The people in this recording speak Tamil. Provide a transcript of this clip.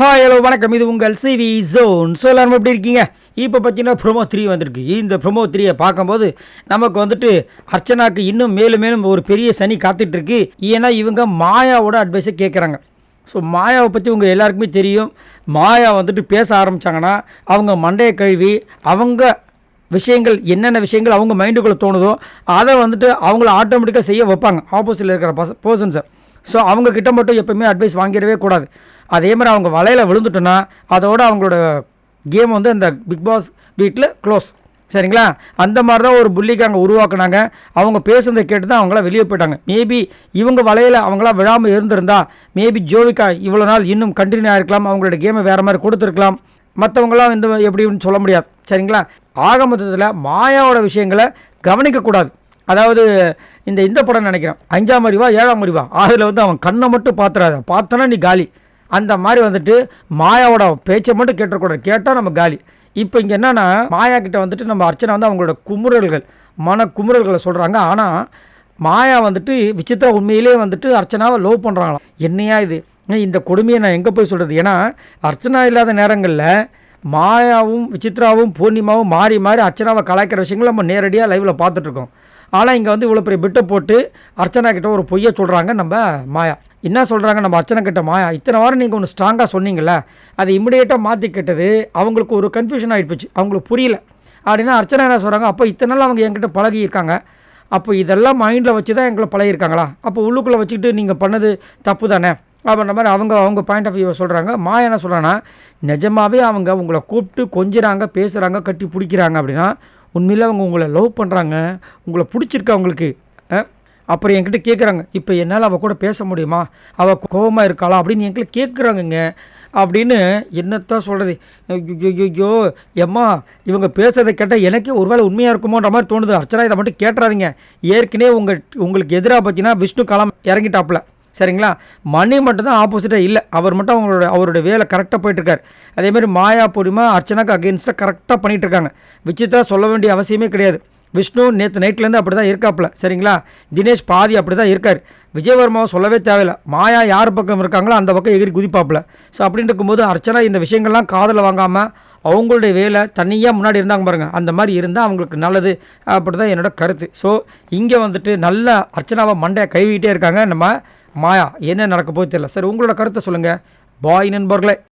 ஹாய் ஹலோ வணக்கம். இது உங்கள் சிவி ஜோன் ஸோ எல்லாரும் எப்படி இருக்கீங்க? இப்போ பார்த்தீங்கன்னா ப்ரோமோ த்ரீ வந்திருக்கு. இந்த ப்ரோமோ த்ரீயை பார்க்கும்போது நமக்கு வந்துட்டு அர்ச்சனாக்கு இன்னும் மேலும் மேலும் ஒரு பெரிய சனி காத்துட்ருக்கு. ஏன்னா இவங்க மாயாவோட அட்வைஸை கேட்குறாங்க ஸோ மாயாவை பற்றி உங்கள் எல்லாருக்குமே தெரியும். மாயா வந்துட்டு பேச ஆரம்பித்தாங்கன்னா அவங்க மண்டையை கழுவி அவங்க விஷயங்கள் என்னென்ன விஷயங்கள் அவங்க மைண்டுக்குள்ளே தோணுதோ அதை வந்துட்டு அவங்கள ஆட்டோமேட்டிக்காக செய்ய வைப்பாங்க. ஆப்போசிட்டில் இருக்கிற பர்சன்ஸை ஸோ அவங்க கிட்ட மட்டும் எப்பவுமே அட்வைஸ் வாங்கிடவே கூடாது. அதே மாதிரி அவங்க வலையில் விழுந்துட்டோன்னா அதோட அவங்களோட கேம் வந்து அந்த பிக் பாஸ் வீட்டில் க்ளோஸ் சரிங்களா? அந்த மாதிரி தான் ஒரு புள்ளிக்கு அங்கே உருவாக்குனாங்க. அவங்க பேசுனதை கேட்டு தான் அவங்களாம் வெளியே போயிட்டாங்க. மேபி இவங்க வலையில் அவங்களாம் விழாமல் இருந்திருந்தா மேபி ஜோவிகா இவ்வளோ நாள் இன்னும் கண்டினியூ ஆகிருக்கலாம் அவங்களோட கேமை வேறு மாதிரி கொடுத்துருக்கலாம். மற்றவங்களாம் இந்த எப்படின்னு சொல்ல முடியாது. சரிங்களா? ஆக மொத்தத்தில் மாயாவோட விஷயங்களை கவனிக்கக்கூடாது அதாவது இந்த இந்த படம் நினைக்கிறேன். அஞ்சாம் அறிவா ஏழாம் அறிவா? அதில் வந்து அவன் கண்ணை மட்டும் பார்த்துறாத பார்த்தோன்னா நீ காலி. அந்த மாதிரி வந்துட்டு மாயாவோட பேச்சை மட்டும் கேட்டக்கூடாது கேட்டால் நம்ம காலி. இப்போ இங்கே என்னென்னா மாயா கிட்ட வந்துட்டு நம்ம அர்ச்சனை வந்து அவங்களோட குமுறல்கள் மன குமுறல்களை சொல்கிறாங்க ஆனால் மாயா வந்துட்டு விசித்ரா உண்மையிலே வந்துட்டு அர்ச்சனாவை லவ் பண்ணுறாங்களாம் என்னையா இது? இந்த கொடுமையை நான் எங்கே போய் சொல்கிறது ஏன்னா அர்ச்சனா இல்லாத நேரங்களில் மாயாவும் விசித்ராவும் பூர்ணிமாவும் மாறி மாறி அர்ச்சனாவை கலாய்க்கிற விஷயங்களும் நம்ம நேரடியாக லைவில் பார்த்துட்ருக்கோம் ஆனால் இங்கே வந்து இவ்வளோ பெரிய பிட்டை போட்டு அர்ச்சனா கிட்ட ஒரு பொய்யை சொல்கிறாங்க நம்ம மாயா. என்ன சொல்கிறாங்க நம்ம அர்ச்சனை கிட்டமா? இத்தனை வாரம் நீங்கள் ஒன்று ஸ்ட்ராங்காக சொன்னீங்களே அதை இமிடியேட்டாக மாற்றி கேட்டது அவங்களுக்கு ஒரு கன்ஃபியூஷன் ஆகிடுச்சு அவங்களுக்கு புரியல. அப்படின்னா அர்ச்சனை என்ன சொல்கிறாங்க அப்போ இத்தனை நாள் அவங்க என்கிட்ட பழகியிருக்காங்க. அப்போ இதெல்லாம் மைண்டில் வச்சு தான் எங்களை பழகிருக்காங்களா அப்போ உள்ளுக்குள்ளே வச்சுக்கிட்டு நீங்கள் பண்ணது தப்பு தானே? அப்படின்ற மாதிரி அவங்க அவங்க பாயிண்ட் ஆஃப் வியூவை சொல்கிறாங்க மா என்ன சொல்கிறாங்கன்னா நிஜமாகவே அவங்க உங்களை கூப்பிட்டு கொஞ்சிறாங்க பேசுகிறாங்க கட்டி பிடிக்கிறாங்க அப்படின்னா உண்மையில் அவங்க உங்களை லவ் பண்ணுறாங்க உங்களை பிடிச்சிருக்கா அவங்களுக்கு. அப்புறம் என்கிட்ட கேட்குறாங்க இப்போ என்னால் அவள் கூட பேச முடியுமா? அவள் கோபமாக இருக்காளா? அப்படின்னு என்கிட்ட கேட்குறாங்கங்க அப்படின்னு என்னத்தான் சொல்கிறது ஐயோ எம்மா இவங்க பேசுறதை கேட்டால் எனக்கே ஒருவேளை உண்மையாக இருக்குமோன்ற மாதிரி தோணுது. அர்ச்சனா இதை மட்டும் கேட்டுறாதீங்க. ஏற்கனவே உங்கள் உங்களுக்கு எதிராக பார்த்தீங்கன்னா விஷ்ணு காலம் இறங்கிட்டாப்புல. சரிங்களா? மணி மட்டும் தான் ஆப்போசிட்டாக இல்லை. அவர் மட்டும் அவங்களோட அவரோட வேலை கரெக்டாக போயிட்டுருக்கார். அதேமாதிரி மாயா பொடிமா அர்ச்சனாக்கு அகேன்ஸ்டாக கரெக்டாக பண்ணிகிட்ருக்காங்க இருக்காங்க சொல்ல வேண்டிய அவசியமே கிடையாது. விஷ்ணு நேற்று நைட்லேருந்து அப்படி தான் இருக்காப்புல. சரிங்களா? தினேஷ் பாதி அப்படி தான் இருக்கார். விஜயவர்மாவை சொல்லவே தேவையில்லை. மாயா யார் பக்கம் இருக்காங்களோ அந்த பக்கம் எகிரி குதிப்பாப்புல. ஸோ அப்படின்னு இருக்கும்போது அர்ச்சனா இந்த விஷயங்கள்லாம் காதில் வாங்காமல் அவங்களுடைய வேலை தனியாக முன்னாடி இருந்தாங்க பாருங்கள் அந்த மாதிரி இருந்தால் அவங்களுக்கு நல்லது அப்படி தான் என்னோட கருத்து. ஸோ இங்கே வந்துட்டு நல்ல அர்ச்சனாவை மண்டையை கைவிட்டே இருக்காங்க நம்ம மாயா. என்ன நடக்க போய் தெரியல. சரி உங்களோட கருத்தை சொல்லுங்கள் பாய் நண்பர்களே.